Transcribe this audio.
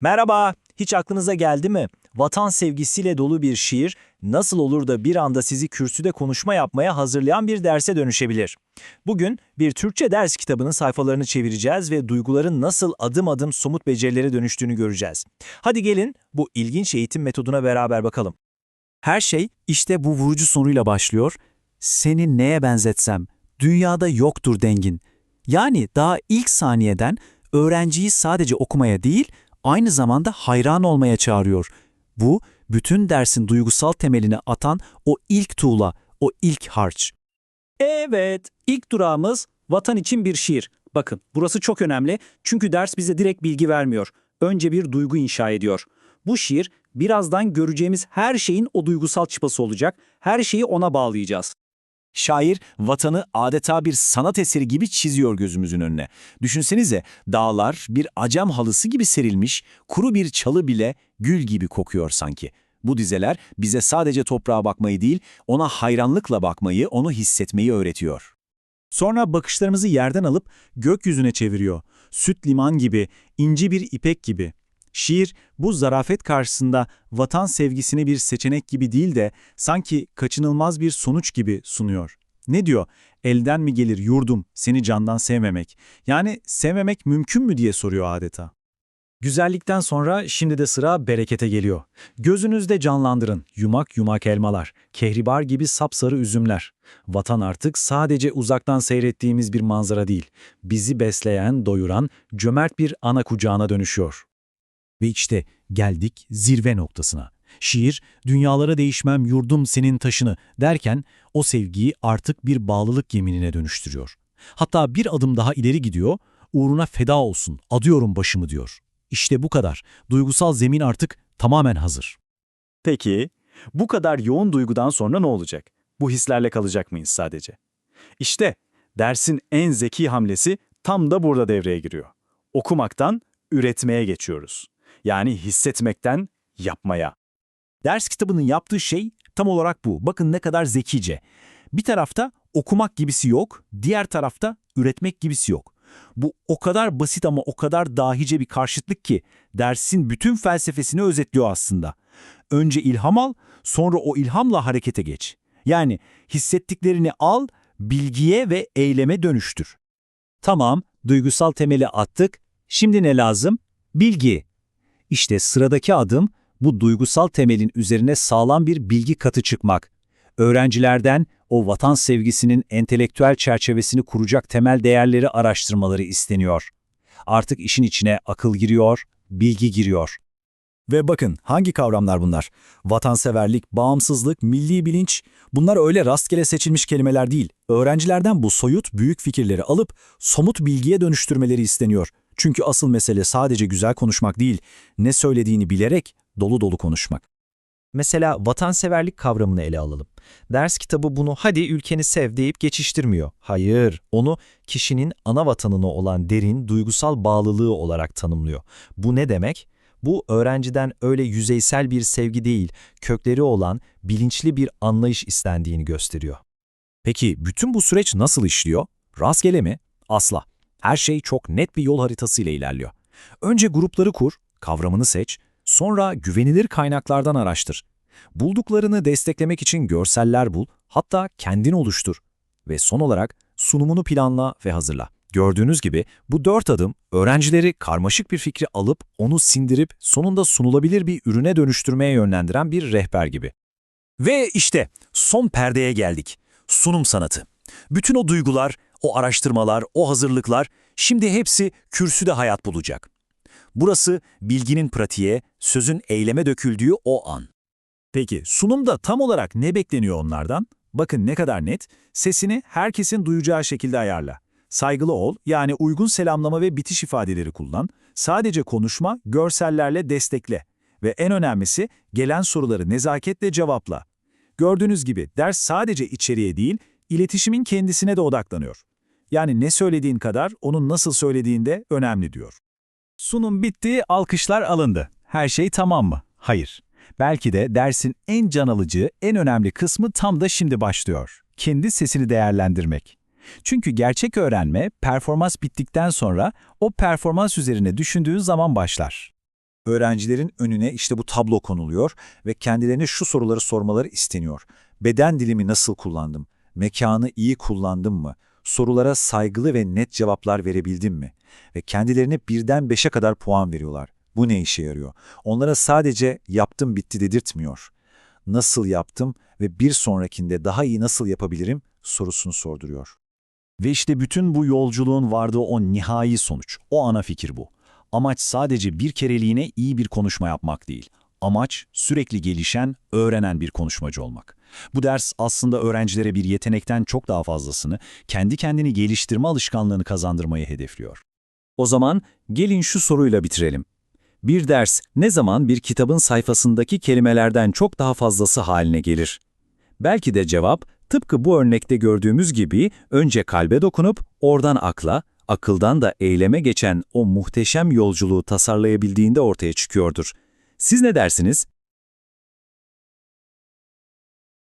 Merhaba, hiç aklınıza geldi mi? Vatan sevgisiyle dolu bir şiir nasıl olur da bir anda sizi kürsüde konuşma yapmaya hazırlayan bir derse dönüşebilir? Bugün bir Türkçe ders kitabının sayfalarını çevireceğiz ve duyguların nasıl adım adım somut becerilere dönüştüğünü göreceğiz. Hadi gelin bu ilginç eğitim metoduna beraber bakalım. Her şey işte bu vurucu soruyla başlıyor. Seni neye benzetsem? Dünyada yoktur dengin. Yani daha ilk saniyeden öğrenciyi sadece okumaya değil, aynı zamanda hayran olmaya çağırıyor. Bu, bütün dersin duygusal temelini atan o ilk tuğla, o ilk harç. Evet, ilk durağımız vatan için bir şiir. Bakın, burası çok önemli çünkü ders bize direkt bilgi vermiyor. Önce bir duygu inşa ediyor. Bu şiir, birazdan göreceğimiz her şeyin o duygusal çıpası olacak. Her şeyi ona bağlayacağız. Şair vatanı adeta bir sanat eseri gibi çiziyor gözümüzün önüne. Düşünsenize dağlar bir acam halısı gibi serilmiş, kuru bir çalı bile gül gibi kokuyor sanki. Bu dizeler bize sadece toprağa bakmayı değil, ona hayranlıkla bakmayı, onu hissetmeyi öğretiyor. Sonra bakışlarımızı yerden alıp gökyüzüne çeviriyor. Süt liman gibi, inci bir ipek gibi. Şiir bu zarafet karşısında vatan sevgisini bir seçenek gibi değil de sanki kaçınılmaz bir sonuç gibi sunuyor. Ne diyor? Elden mi gelir yurdum seni candan sevmemek? Yani sevmemek mümkün mü diye soruyor adeta. Güzellikten sonra şimdi de sıra berekete geliyor. Gözünüzde canlandırın yumak yumak elmalar, kehribar gibi sapsarı üzümler. Vatan artık sadece uzaktan seyrettiğimiz bir manzara değil, bizi besleyen, doyuran, cömert bir ana kucağına dönüşüyor. Ve işte geldik zirve noktasına. Şiir, dünyalara değişmem yurdum senin taşını derken o sevgiyi artık bir bağlılık yeminine dönüştürüyor. Hatta bir adım daha ileri gidiyor, uğruna feda olsun, adıyorum başımı diyor. İşte bu kadar. Duygusal zemin artık tamamen hazır. Peki, bu kadar yoğun duygudan sonra ne olacak? Bu hislerle kalacak mıyız sadece? İşte dersin en zeki hamlesi tam da burada devreye giriyor. Okumaktan üretmeye geçiyoruz. Yani hissetmekten yapmaya. Ders kitabının yaptığı şey tam olarak bu. Bakın ne kadar zekice. Bir tarafta okumak gibisi yok, diğer tarafta üretmek gibisi yok. Bu o kadar basit ama o kadar dahice bir karşıtlık ki dersin bütün felsefesini özetliyor aslında. Önce ilham al, sonra o ilhamla harekete geç. Yani hissettiklerini al, bilgiye ve eyleme dönüştür. Tamam, duygusal temeli attık. Şimdi ne lazım? Bilgi. İşte sıradaki adım bu duygusal temelin üzerine sağlam bir bilgi katı çıkmak. Öğrencilerden o vatan sevgisinin entelektüel çerçevesini kuracak temel değerleri araştırmaları isteniyor. Artık işin içine akıl giriyor, bilgi giriyor. Ve bakın hangi kavramlar bunlar? Vatanseverlik, bağımsızlık, milli bilinç bunlar öyle rastgele seçilmiş kelimeler değil. Öğrencilerden bu soyut büyük fikirleri alıp somut bilgiye dönüştürmeleri isteniyor. Çünkü asıl mesele sadece güzel konuşmak değil, ne söylediğini bilerek dolu dolu konuşmak. Mesela vatanseverlik kavramını ele alalım. Ders kitabı bunu hadi ülkeni sev deyip geçiştirmiyor. Hayır, onu kişinin ana vatanına olan derin, duygusal bağlılığı olarak tanımlıyor. Bu ne demek? Bu öğrenciden öyle yüzeysel bir sevgi değil, kökleri olan bilinçli bir anlayış istendiğini gösteriyor. Peki bütün bu süreç nasıl işliyor? Rastgele mi? Asla. Her şey çok net bir yol haritası ile ilerliyor. Önce grupları kur, kavramını seç, sonra güvenilir kaynaklardan araştır. Bulduklarını desteklemek için görseller bul, hatta kendin oluştur. Ve son olarak sunumunu planla ve hazırla. Gördüğünüz gibi bu dört adım öğrencileri karmaşık bir fikri alıp onu sindirip sonunda sunulabilir bir ürüne dönüştürmeye yönlendiren bir rehber gibi. Ve işte son perdeye geldik. Sunum sanatı. Bütün o duygular, o araştırmalar, o hazırlıklar şimdi hepsi kürsüde hayat bulacak. Burası bilginin pratiğe, sözün eyleme döküldüğü o an. Peki sunumda tam olarak ne bekleniyor onlardan? Bakın ne kadar net, sesini herkesin duyacağı şekilde ayarla. Saygılı ol, yani uygun selamlama ve bitiş ifadeleri kullan. Sadece konuşma, görsellerle destekle. Ve en önemlisi gelen soruları nezaketle cevapla. Gördüğünüz gibi ders sadece içeriğe değil, iletişimin kendisine de odaklanıyor. Yani ne söylediğin kadar onun nasıl söylediğinde önemli diyor. Sunum bitti, alkışlar alındı. Her şey tamam mı? Hayır. Belki de dersin en can alıcı, en önemli kısmı tam da şimdi başlıyor. Kendi sesini değerlendirmek. Çünkü gerçek öğrenme, performans bittikten sonra o performans üzerine düşündüğün zaman başlar. Öğrencilerin önüne işte bu tablo konuluyor ve kendilerine şu soruları sormaları isteniyor. Beden dilimi nasıl kullandım? Mekanı iyi kullandım mı? Sorulara saygılı ve net cevaplar verebildim mi? Ve kendilerine birden beşe kadar puan veriyorlar. Bu ne işe yarıyor? Onlara sadece yaptım bitti dedirtmiyor. Nasıl yaptım ve bir sonrakinde daha iyi nasıl yapabilirim sorusunu sorduruyor. Ve işte bütün bu yolculuğun vardığı o nihai sonuç, o ana fikir bu. Amaç sadece bir kereliğine iyi bir konuşma yapmak değil. Amaç sürekli gelişen, öğrenen bir konuşmacı olmak. Bu ders aslında öğrencilere bir yetenekten çok daha fazlasını, kendi kendini geliştirme alışkanlığını kazandırmayı hedefliyor. O zaman gelin şu soruyla bitirelim. Bir ders ne zaman bir kitabın sayfasındaki kelimelerden çok daha fazlası haline gelir? Belki de cevap tıpkı bu örnekte gördüğümüz gibi önce kalbe dokunup oradan akla, akıldan da eyleme geçen o muhteşem yolculuğu tasarlayabildiğinde ortaya çıkıyordur. Siz ne dersiniz?